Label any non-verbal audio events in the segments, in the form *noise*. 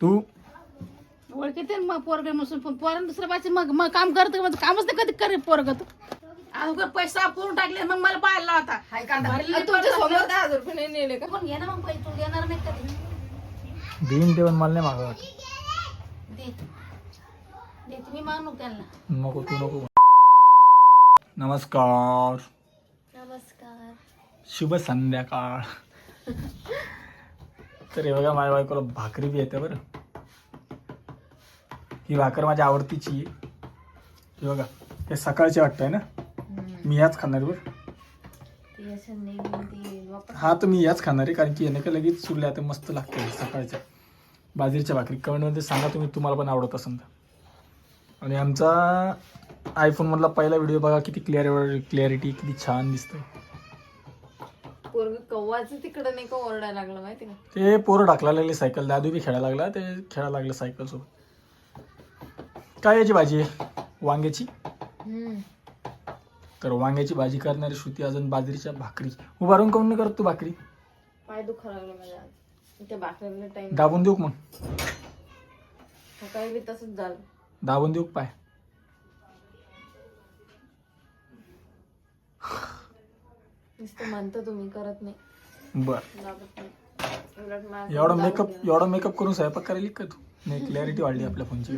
तू? ओळखीते ना मग पोरग मग पण पोरानं दुसऱ्या बाचे मग मग काम करत मग कामच नाही कधी करे पोरग अगोदर पैसा करून टाकले मग मला पाहायला होता हाय तुमच्या पडतात समोर दहा हजार रुपये नाही नेले का? पण घे ना मग पैसे तू देणार नाही कधी? देईन ते पण मला नाही मागं दे. दे तुम्ही त्यांना. नको तू नको. नमस्कार. नमस्कार. शुभ संध्याकाळ. *laughs* तर हे बघा माझ्या बायकोला भाकरी बी येते बरं. ही भाकर माझ्या आवडतीची आहे. ही बघा हे सकाळची वाटतंय ना? मी याच खाणार आहे बरं. असं हा तर मी याच खाणार आहे कारण की याने का लगेच सुरल्या आता मस्त लागते सकाळच्या. बाजरीच्या भाकरी. कमेंटमध्ये सांगा तुम्ही तुम्हाला पण आवडत असेल तर. आणि आमचा आयफोनमधला पहिला व्हिडिओ बघा किती क्लिअर क्लॅरिटी किती छान दिसतंय. कव्वाच तिकडं नाही का ओरडायला लागलं माहिती का? ते पोरं टाकला लागले सायकल दादू बी खेळायला लागला ते खेळायला लागलं सायकल सोबत. काय याची भाजी आहे? वांग्याची? तर वांग्याची भाजी करणारी श्रुती अजून बाजरीच्या भाकरी. उभारून काऊन नाही करत तू भाकरी? पाय दुखा लागलं माझ्या आज. टाइम दाबून देऊ का मग? सकाळी बी तसंच झालं. दाबून देऊ का पाय? नुसतं म्हणतं तुम्ही करत नाही. बर. दाबत नाही उलट माझं एवढा मेकअप. एवढा मेकअप करून स्वयंपाक करायला का तू? नाही क्लॅरिटी वाढली आपल्या फोनची.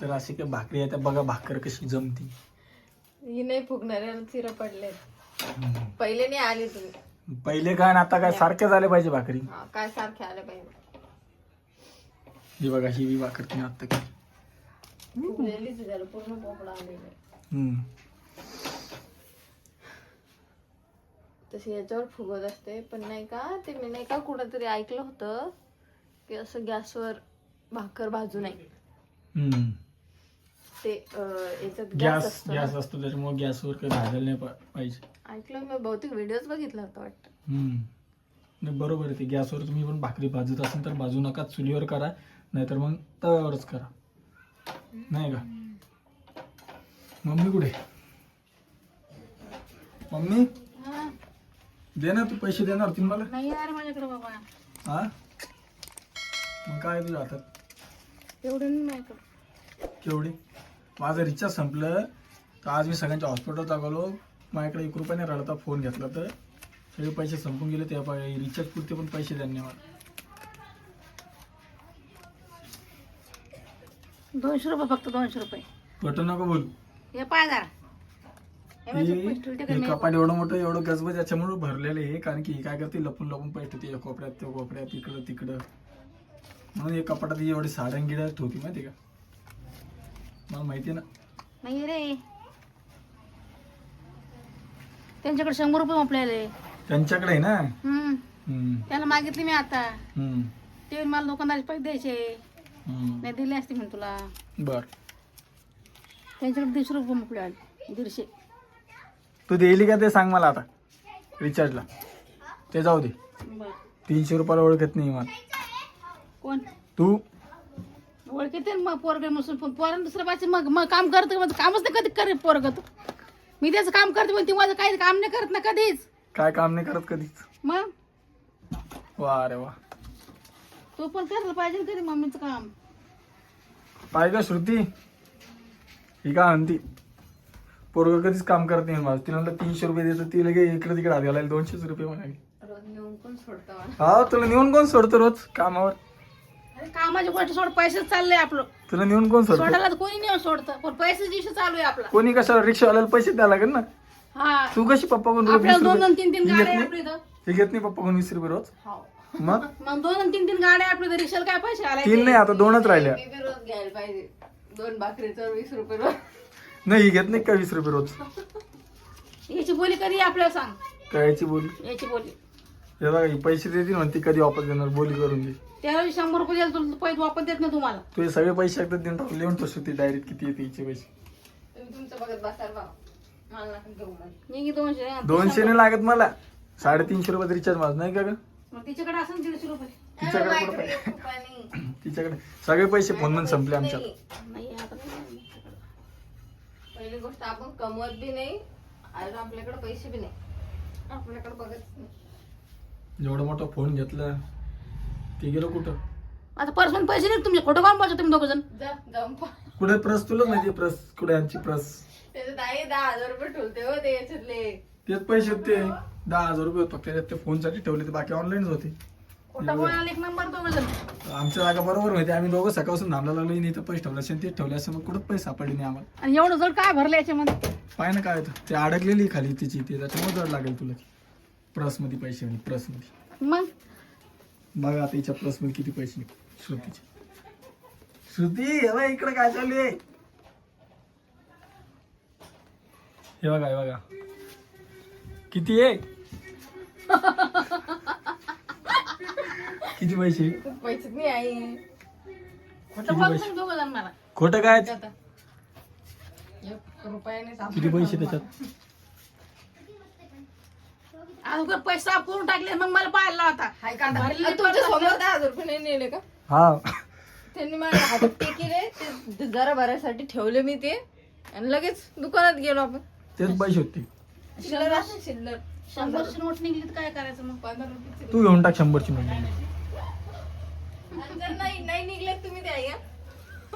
तर अशी काय भाकरी आहे त्या बघा भाकर कशी जमती. ही नाही फुगणाऱ्या चिरा पडले पहिले नाही आले तुम्ही. पहिले काय आणि आता काय सारख्या झाल्या पाहिजे भाकरी? हा, काय सारखे आले पाहिजे. ही बघा ही बी भाकर तुम्ही आत्ता केली. फुगलेलीच झालं पूर्ण पोपडा आलेला हम्म. तशी याच्यावर फुगत असते. पण नाही का ते मी नाही का कुठंतरी ऐकलं होतं की असं गॅसवर भाकर भाजू नये. हम्म. ते अं, याच्यात गॅस गॅस असतो गॅस. असतो त्याच्यामुळे गॅसवर काही भाजायला नाही पा- पाहिजे. ऐकलं मी बहुतेक व्हिडिओच बघितला होता वाटतं. हम्म. नाही बरोबर आहे ते. गॅसवर तुम्ही पण भाकरी भाजत असेल तर भाजू नका. चुलीवर करा नाहीतर मग तव्यावरच करा. नाही का? मम्मी कुठे? मम्मी? दे ना तू पैसे देणार होती मला? नाही यार माझ्याकडे बाबा. हा? मग काय तुझ्या हातात? एवढं नाही माझ्याकडे. केवढे? माझं रिचार्ज संपलं तर आज मी सगळ्यांच्या हॉस्पिटल दाखवलो माझ्याकडे एक रुपयाने रडता फोन घेतला तर. सगळे पैसे संपून गेले त्या रिचार्ज पुरते पण पैसे त्यांनी मला. दोनशे रुपये फक्त दोनशे रुपये. खोटं नको बोल. हे पाय जरा. हे? कपाट एवढं मोठं एवढं गजबज याच्यामुळे भरलेलं आहे. कारण की हे काय करते लपून लपून पैसे ठेवते या कोपऱ्यात त्या कोपऱ्यात इकडं तिकडं. म्हणून हे कपाटात एवढी साड्या गिड्या ठेवती माहिती का? मला माहिती ना. नाही रे. त्यांच्याकडे शंभर रुपये आपल्याला त्यांच्याकडे ना? त्याला मागितली मी आता. ते मला दुकानदारी पैसे द्यायचे. नाही दिले असते मी तुला. बर. त्यांच्याकडे दीडशे रुपये आले दीडशे. तू देईल का ते सांग मला आता? रिचार्जला ते जाऊ दे. तीनशे रुपयाला ओळखत नाही मला. कोण? तू? ओळखीते मग पोरग मसून पण पोरानं दुसऱ्या बाचे मग मग काम करत मग कामच नाही कधी करे पोरग मी त्याचं काम करते पण ती माझं काही काम नाही करत ना कधीच. काय काम नाही करत कधीच? मग? वा अरे वा. तू पण करायला पाहिजे ना कधी मम्मीचं काम. पाहिजे का श्रुती. ही काय म्हणती? पोरग कधीच काम करत नाही माझं. तिला म्हणलं तीनशे रुपये देतो ती लगे इकडे तिकडे हात घालायला दोनशेच रुपये म्हणाली. रोज नेऊन कोण सोडतं मला? हा तुला नेऊन कोण सोडतो रोज कामावर? अरे कामाची गोष्ट सोड पैसेच चालले आपलं. तुला नेऊन कोण सोडतो? सोडायला तर कोणी नाही सोडतं पण पैसे दिवशी चालू आहे आपला. कोणी कशाला रिक्षावाल्याला पैसे द्यायला लागेल ना? हा. तू कशी पप्पा कोण रोज वीस आपल्याला दोन दोन तीन तीन ही गाड्या घेत आहे नाही. इथं. ही घेत नाही पप्पा कोण वीस रुपये रोज. हो. मग? *laughs* मग दोन दोन तीन तीन गाड्या आपल्या इथं रिक्षाला काय पैसे आले तीन नाही आता दोनच राहिल्या. मी बी रोज घ्यायला पाहिजे. दोन भाकरीचं वीस रुपये रोज. नाही ही घेत नाही का वीस रुपये रोज? याची बोली कधी आहे आपल्याला सांग. कायची बोली? याची बोली. हे बघा ही पैसे देतील म्हणते कधी वापस देणार? बोली करून दे. त्याला शंभर रुपये द्यायला तुला पैसे वापस देत नाही तुम्हाला. तू हे सगळे पैसे एकदा देऊन टाकले लिहून ठेवतो ते डायरेक्ट किती येते हिचे पैसे. तुम्ही तुमचं बघत बसाल बा मला नका घेऊ मला मी की दोनशे. नाही लागत मला. साडेतीनशे रुपये रिचार्ज माझं नाही का ग? मग तिच्याकडे असेल दीडशे रुपये. तिच्याकडे कुठं? *clears throat* तिच्याकडे. सगळे पैसे फोनमध्ये संपले आमच्यात. नाही. पहिली गोष्ट आपण कमवत बी नाही आणि आपल्याकडे पैसे बी नाही. आपल्याकडे बघत नाही. जेवढा मोठा फोन घेतला ते गेलो कुठं? आता पर्समध्ये पैसे नाही तुमचे खोटं काम बोलता तुम्ही दोघ जण. जा जाऊन. कुठे प्रस तुला माहिती प्रस कुठे यांची प्रस? त्याच्यात आहे दहा हजार रुपये ठेवते हो ते याच्यातले. तेच पैसे होते. दहा हजार रुपये होते त्याच्यात ते फोनसाठी ठेवले ते बाकी ऑनलाईनच होते. खोटं बोलायला एक नंबर दोघ जण आमच्या जागा बरोबर माहिती आम्ही दोघं सकाळपासून थांबला लागलो नाही तर पैसे ठेवले असेल तेच ठेवले असेल मग कुठं पैसे सापडले नाही आम्हाला. आणि एवढं जड काय भरलं याच्यामध्ये? पाय ना काय होतं. ते अडकलेली खाली तिची ते त्याच्यामुळे जड लागेल तुला. ती प्रसमध्ये पैसे म्हणजे प्रसमध्ये. मग? बघा आता हिच्या प्रसमध्ये किती पैसे श्रुतीचे. श्रुती हे बघ इकडे काय चालू आहे? हे बघा हे बघा. किती आहे? *laughs* किती पैसे? पैसे. नाही आहे. खोटं बोलता तुम्ही दोघ जण मला. खोटं काय? आता एक किती पैसे त्याच्यात? अगोदर पैसा पूर्ण टाकले मग मला पाहायला होता हाय का भरलेले अरे तुमच्यासमोर दहा हजार रुपये नाही नेले का? हा. त्यांनी माझ्या हातात ते केले ते जरा भरायसाठी ठेवले मी ते. आणि लगेच दुकानात गेलो आपण. तेच पैसे होते. शिल्लर असं शिल्लर शंभरची नोट निघली तर काय करायचं मग? पंधरा रुपये. तू घेऊन टाक शंभरची नोट. जर नाही नाही निघले तुम्ही द्या या.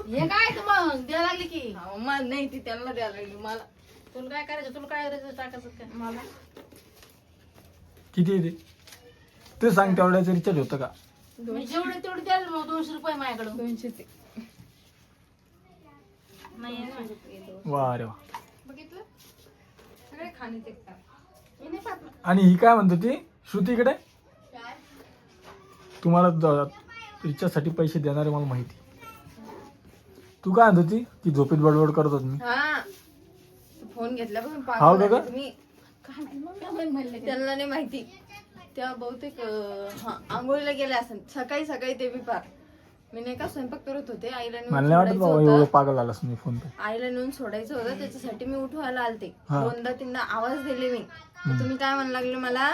हे काय तू मग? द्यायला लागली की? हा, मला नाही ती त्यांना द्यायला लागली. मला तुला काय करायचं? तुला काय करायचं टाकायचं काय मला? किती आहे ते? सांग तेवढ्याचं रिचार्ज होतं का? मी जेवढे तेवढे द्याल मग दोनशे रुपये माझ्याकडं. दोनशे ते. नाही आहे ना. वा अरे वा. बघितलं? सगळे खाणे ते का मी नाही पाहत ना. आणि ही काय म्हणतो ती श्रुतीकडे काय तुम्हाला रिचार्जसाठी पैसे देणारे मला माहिती. तू काय म्हणत होती? ती झोपेत बडबड करत होत. मी हा. फोन घेतल्यापासून हाव का ग? काय माहिती? त्यांना नाही माहिती. तेव्हा बहुतेक अं, हा आंघोळीला गेले असेल सकाळी सकाळी ते बी पार. मी नाही का स्वयंपाक करत होते आईला नेऊन मला नाही वाटत सोडायचं बाबा एवढं होतं. पागल मी फोन पे. आईला नेऊन सोडायचं होतं त्याच्यासाठी मी उठवायला आलते. हा. दोनदा तीनदा आवाज दिले मी. तर तुम्ही काय म्हणायला लागले मला?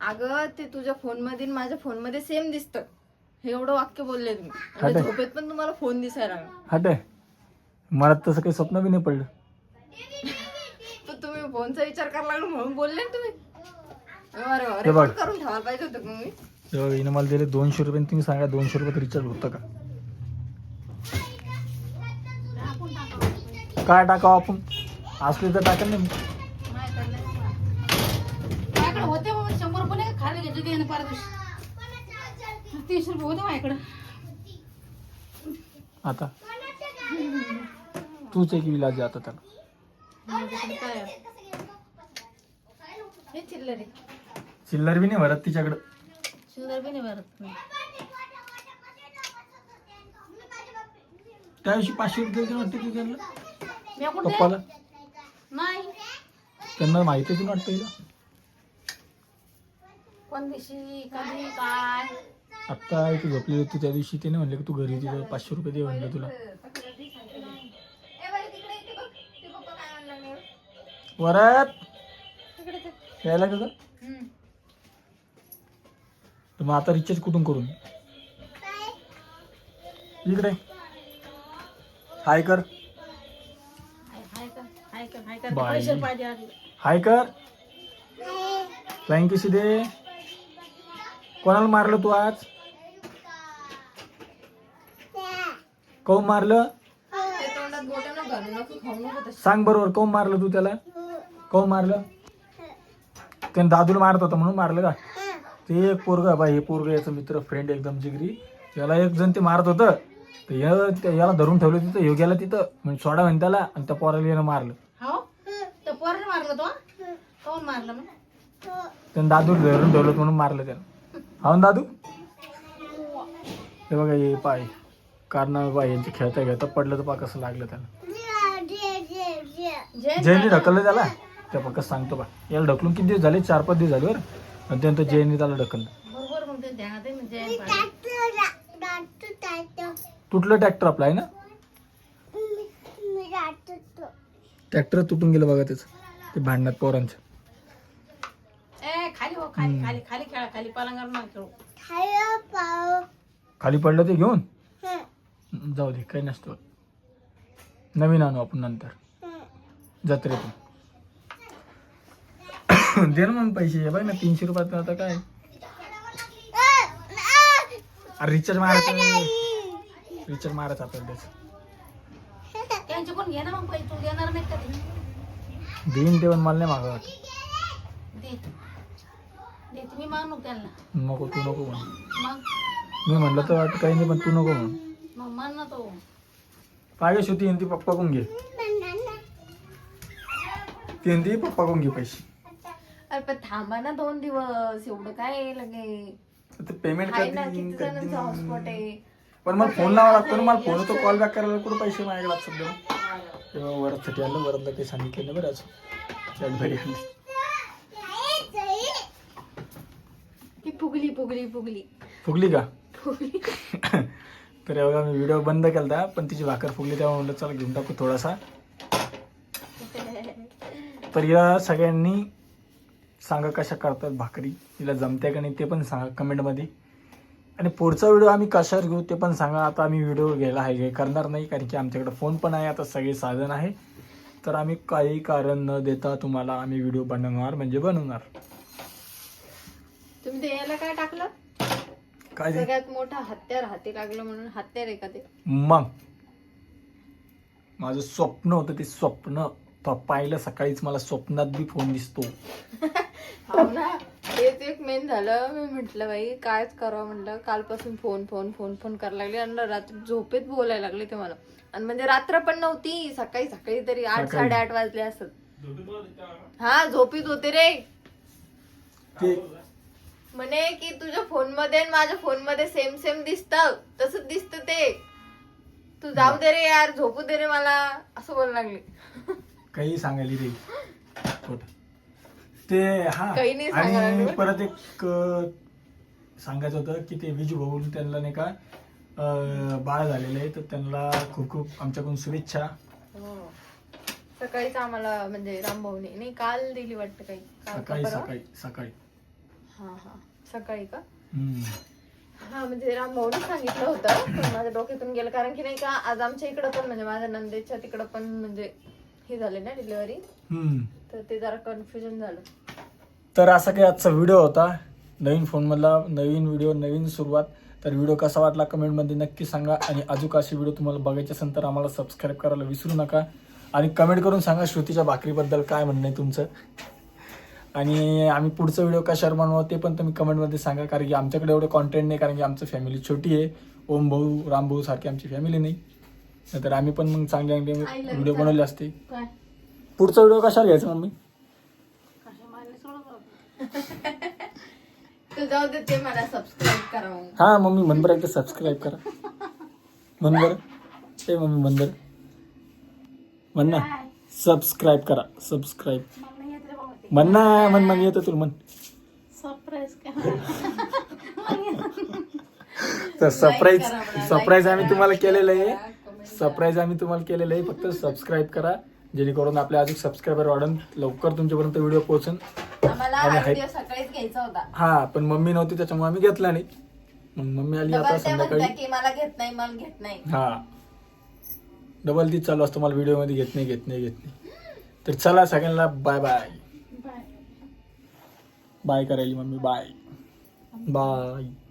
अगं ते तुझ्या फोनमध्ये आणि माझ्या फोनमध्ये सेम दिसतं. हे एवढं वाक्य बोलले तुम्ही आणि हटे. झोपेत पण तुम्हाला फोन दिसायला लागला. हटे. मला तसं काही स्वप्न बी नाही पडलं. पण तुम्ही फोनचा विचार करायला लागलो म्हणून बोलले ना तुम्ही. अरे वा, बघ. करून ठेवायला पाहिजे होतं तेव्हा हिनं मला दिले दोनशे रुपये आणि तुम्ही सांगा दोनशे रुपयात रिचार्ज होतं का. काय टाकावं आपण? असले तर टाका नाही. माझ्याकडे होते बाबा शंभर रुपये नाही का? खाली घेतले परत रुपये होते माझ्याकडे. आता. तूच एक विलाज आहे आता त्याला. आहे? हे चिल्लर चिल्लर बी नाही भरत तिच्याकडं. शिल्लर बी नाही भरत मी. त्या दिवशी पाचशे रुपये दिले वाटते तू त्यांना? मी कुठे? पप्पाला? नाही. त्यांना माहिती आहे वाटतं हिला कोण दिवशी कधी काय? आत्ता तू झोपली होती त्या दिवशी तिने म्हणले की तू घरी तिथं पाचशे रुपये दे म्हणलं तुला. वरात! यायला का तर मग आता रिचार्ज कुठून करून इकडे. हाय कर. हाय हाय बाई. हाय कर. थँक्यू दे कोणाला मारलं तू आज? काऊन मारलं? सांग बरोबर काऊन मारलं तू त्याला? काऊन मारलं? त्याने दादूला मारत होता म्हणून मारलं का? ते एक पोरग बाई हे पोरग याचं मित्र फ्रेंड एकदम जिगरी. याला एक जण ते मारत होतं. तर या- याला धरून ठेवलं तिथं ह्यो गेला तिथं. म्हणजे सोडा म्हणे त्याला आणि त्या पोराला यानं मारलं. हो तर पोराने मारलं तो? मारलं मग त्यानं दादू धरून ठेवलं म्हणून मारलं त्यानं हा ना दादू? हे बघा हे पाय. कारण बाई यांची खेळता खेळता पडलं तर पा कसं लागलं त्याला. जय जयनी ढकललं त्याला? त्या फक्त सांगतो बा. याला ढकलून किती दिवस झाले? चार पाच दिवस झाले बरं. आणि त्यानंतर जयनी त्याला ढकललं. पाटील. तुटलं ट्रॅक्टर आपला आहे ना? ट्रॅक्टर तुटून गेलं बघा त्याचं. ते भांडणात पोरांच्या ए खाली हो खाली खाली खाली खेळा खाली पलंगावर नका खेळू. खाली पडलं ते घेऊन? जाऊ दे काही नसतं. नवीन आणू आपण नंतर. जत्रेतून. *coughs* दे ना मग पैसे बघ ना तीनशे रुपयात आता काय? अरे रिचार्ज मारायचं रिचार्ज मारायचं आपल्याला त्याचं त्यांचे कोण घे ना मग पैसे तू देणार नाही देईन तेवण मला नाही मागं वाटत. दे दे तुम्ही मानू त्यांना नको तू नको म्हण. मग? मी म्हणलं तर वाटत काही नाही पण तू नको म्हण. मग मान ना तो पाहिजे ती पप्पा कोण घे. ती पप्पा कोण घे पैसे. अरे पण थांबा ना दोन दिवस एवढं काय लगे? ते पेमेंट आहे ना किती जणांचा हॉटस्पॉट आहे. पण मला फोन लावा लागतो ना मला फोन तो कॉल बॅक करायला कुठं पैसे माझ्याकडे आज सध्या तेव्हा वरदसाठी आलं वरदला काही सांगितलं नाही बरं अजून. कॅडबरी आणली ती फुगली फुगली फुगली. फुगली का? फुगली. *laughs* तर एवढा मी व्हिडिओ बंद केला पण तिची भाकर फुगली तेव्हा म्हणलं चला घेऊन टाकू थोडासा. तर या सगळ्यांनी सांगा कशा करतात भाकरी तिला जमते का नाही ते पण सांगा कमेंटमध्ये. आणि पुढचा व्हिडिओ आम्ही कशावर घेऊ ते पण सांगा. आता आम्ही व्हिडिओ घ्यायला आहे करणार नाही कारण की आमच्याकडे फोन पण आहे आता सगळे साधन आहे. तर आम्ही काही कारण न देता तुम्हाला आम्ही व्हिडिओ बनवणार म्हणजे बनवणार. तुम्ही ते याला काय टाकलं? काय ते? सगळ्यात मोठा हत्यार हाती लागलं म्हणून हत्यार आहे का ते? मग. माझं स्वप्न होतं ते स्वप्न. पाहिलं सकाळीच मला स्वप्नात बी फोन दिसतो. हो ना. तेच एक मेन झालं. मी म्हंटल बाई कायच करावं? म्हटलं कालपासून फोन फोन फोन फोन करायला लागले आणि रात्री झोपेत बोलायला लागले ते मला. आणि म्हणजे रात्र पण नव्हती. सकाळी सकाळी तरी आठ सकाळी. साडेआठ वाजले असत. हा झोपीत होते रे. ते म्हणे की तुझ्या फोनमध्ये आणि माझ्या फोनमध्ये सेम सेम दिसत. तसंच दिसत ते. तू जाऊ दे रे यार झोपू दे रे मला. असं बोलायला लागले. काही सांगायली रे. खोट. ते हा. काही नाही सांगायला आणि लागलं. परत एक अं, सांगायचं होतं की ते विजू भाऊ त्यांना नाही का अं, बाळ झालेलं आहे तर त्यांना खूप खूप आमच्याकडून शुभेच्छा. हो. सकाळीच आम्हाला म्हणजे रामभाऊने नाही काल दिली वाटतं काही. काल का सकाळी परवा? सकाळी सकाळी. हा हा. सकाळी का. हा म्हणजे रामभाऊने सांगितलं होतं पण माझ्या डोक्यातून गेलं. कारण की नाही का आज आमच्या इकडं पण म्हणजे माझ्या नंदेच्या तिकडं पण म्हणजे हे झाले ना डिलिव्हरी. तर ते जरा कन्फ्युजन झालं. तर असा काही आजचा व्हिडिओ होता. नवीन फोनमधला नवीन व्हिडिओ नवीन सुरुवात. तर व्हिडिओ कसा वाटला कमेंटमध्ये नक्की सांगा. आणि अजून असे व्हिडिओ तुम्हाला बघायचे असेल तर आम्हाला सबस्क्राईब करायला विसरू नका. आणि कमेंट करून सांगा श्रुतीच्या भाकरीबद्दल काय म्हणणं आहे तुमचं. आणि आम्ही पुढचा व्हिडिओ कशावर बनवू ते पण तुम्ही कमेंटमध्ये सांगा कारण की आमच्याकडे एवढं कॉन्टेंट नाही कारण की आमचं फॅमिली छोटी आहे. ओम भाऊ राम भाऊ सारखी आमची फॅमिली नाही. तर आम्ही पण मग चांगले चांगले व्हिडिओ बनवले असते. पुढचा व्हिडिओ कशावर घ्यायचा मम्मी. *laughs* हा मम्मी म्हण बरं एकदा सबस्क्राईब करा. म्हण बरं. ते मम्मी म्हण बरं. म्हण ना? सबस्क्राईब करा. सबस्क्राईब म्हण ना म्हण येतं तुला म्हण. सरप्राईज काय तर सरप्राईज सरप्राईज आम्ही तुम्हाला केलेलं आहे. सरप्राईज आम्ही तुम्हाला केलेलं आहे. फक्त सबस्क्राईब करा जेणेकरून आपल्या अजून सबस्क्रायबर वाढून लवकर तुमच्यापर्यंत व्हिडिओ आम्हाला आणि हा हाय- व्हिडिओ सकाळीच घ्यायचा होता. हा पण मम्मी नव्हती त्याच्यामुळे आम्ही घेतला नाही. मग मम्मी आली आता डबल संध्याकाळी. म्हणत्या की मला घेत नाही मला घेत नाही. हा. डबल तीच चालू असतं मला व्हिडिओमध्ये घेत नाही घेत नाही घेत नाही. तर चला सगळ्यांना बाय बाय बाय करायली मम्मी बाय. बाय.